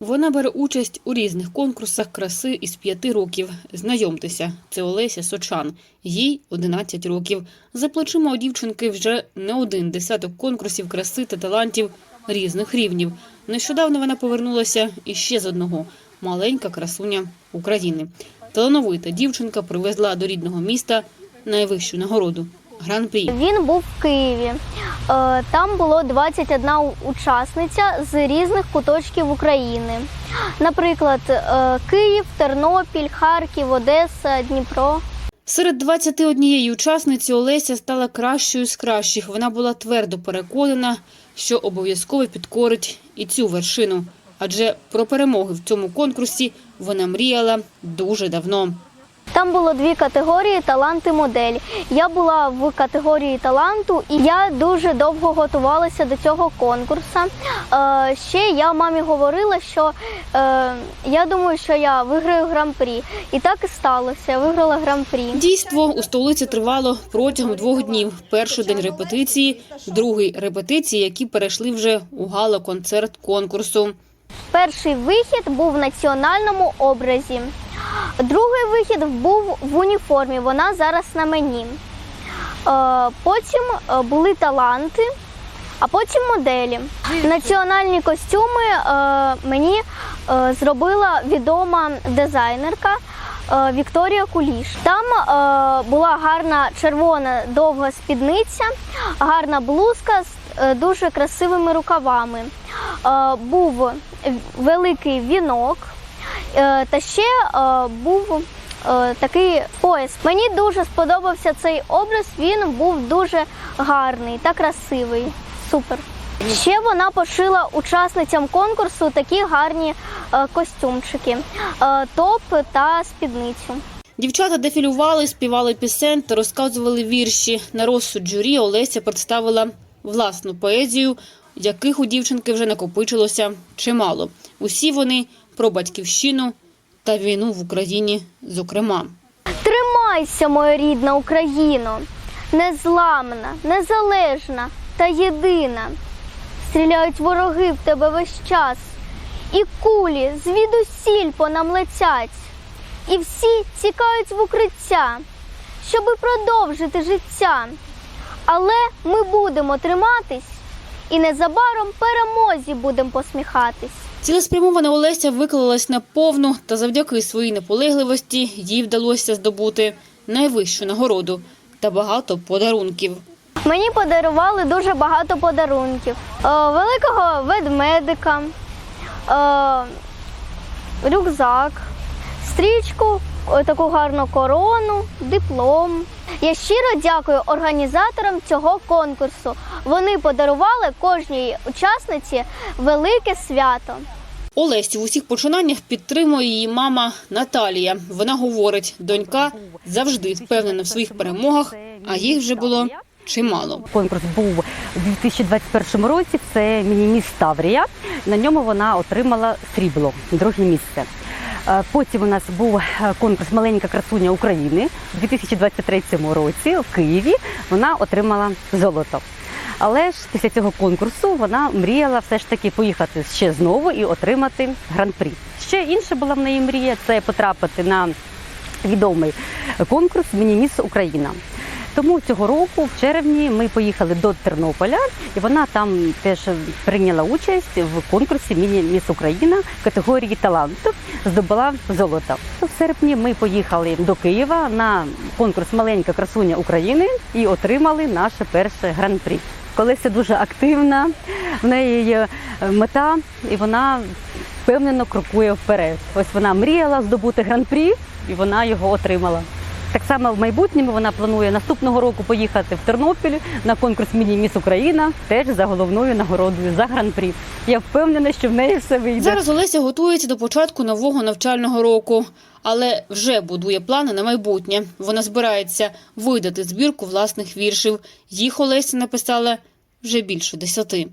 Вона бере участь у різних конкурсах краси із п'яти років. Знайомтеся, це Олеся Сочан. Їй 11 років. За плечима у дівчинки вже не один десяток конкурсів краси та талантів різних рівнів. Нещодавно вона повернулася іще з одного маленька красуня України. Талановита дівчинка привезла до рідного міста найвищу нагороду гран-прі. Він був в Києві. Е, Там було 21 у- учасниця з різних куточків України. Наприклад, е, Київ, Тернопіль, Харків, Одеса, Дніпро. Серед 21 учасниці Олеся стала кращою з кращих. Вона була твердо переконана, що обов'язково підкорить і цю вершину. Адже про перемоги в цьому конкурсі вона мріяла дуже давно. Там було дві категорії талант і модель. Я була в категорії таланту, і я дуже довго готувалася до цього конкурсу. Е, ще я мамі говорила, що е, я думаю, що я виграю гран-прі. І так і сталося. Я виграла гран-прі. Дійство у столиці тривало протягом двох днів. Перший день репетиції, другий репетиції, які перейшли вже у гала-концерт конкурсу. Перший вихід був в національному образі. Другий вихід був в уніформі. Вона зараз на мені. Е, Потім е, були таланти, а потім моделі. Національні костюми е, мені зробила відома дизайнерка. Вікторія Куліш. Там була гарна червона довга спідниця, гарна блузка з дуже красивими рукавами. Був великий вінок, та ще е, був е, такий пояс. Мені дуже сподобався цей образ. Він був дуже гарний та красивий. Супер. Ще вона пошила учасницям конкурсу такі гарні е, костюмчики, е, топ та спідницю. Дівчата дефілювали, співали пісень та розказували вірші. На розсуд журі Олеся представила власну поезію, яких у дівчинки вже накопичилося чимало. Усі вони про батьківщину та війну в Україні, зокрема. Тримайся, моя рідна Україно, незламна, незалежна та єдина. Стріляють вороги в тебе весь час, і кулі звідусіль по нам летять, і всі тікають в укриття, щоби продовжити життя. Але ми будемо триматись і незабаром перемозі будемо посміхатись. Цілеспрямована Олеся виклалась на повну, та завдяки своїй наполегливості їй вдалося здобути найвищу нагороду та багато подарунків. Мені подарували дуже багато подарунків. О, великого ведмедика, о, рюкзак, стрічку, е, таку гарну корону, диплом. Я щиро дякую організаторам цього конкурсу. Вони подарували кожній учасниці велике свято. Олесю в усіх починаннях підтримує її мама Наталія. Вона говорить, донька завжди впевнена в своїх перемогах, а їх вже було чимало. Конкурс був у 2021 році. Це міні-міс Таврія. На ньому вона отримала срібло, друге місце. Е, Потім у нас був е, конкурс Маленька красуня України у 2023 році в Києві. Вона отримала золото. Але ж після цього конкурсу вона мріяла все ж таки поїхати ще знову і отримати гран-прі. Ще інша була в неї мрія це потрапити на відомий конкурс Мініміс Україна. Тому цього року, в червні, ми поїхали до Тернополя, і вона там теж прийняла участь в конкурсі Міні Міс Україна в категорії таланту, здобула золото. В серпні ми поїхали до Києва на конкурс Маленька красуня України і отримали наше перше гран-прі. Колеся дуже активна, в неї є мета, і вона впевнено крокує вперед. Ось вона мріяла здобути гран-прі, і вона його отримала. Так само в майбутньому вона планує наступного року поїхати в Тернопіль на конкурс Міні-Міс Україна, теж за головною нагородою за гран-прі. Я впевнена, що в неї все вийде. Зараз Олеся готується до початку нового навчального року, але вже будує плани на майбутнє. Вона збирається видати збірку власних віршів. Їх Олеся написала вже більше десяти.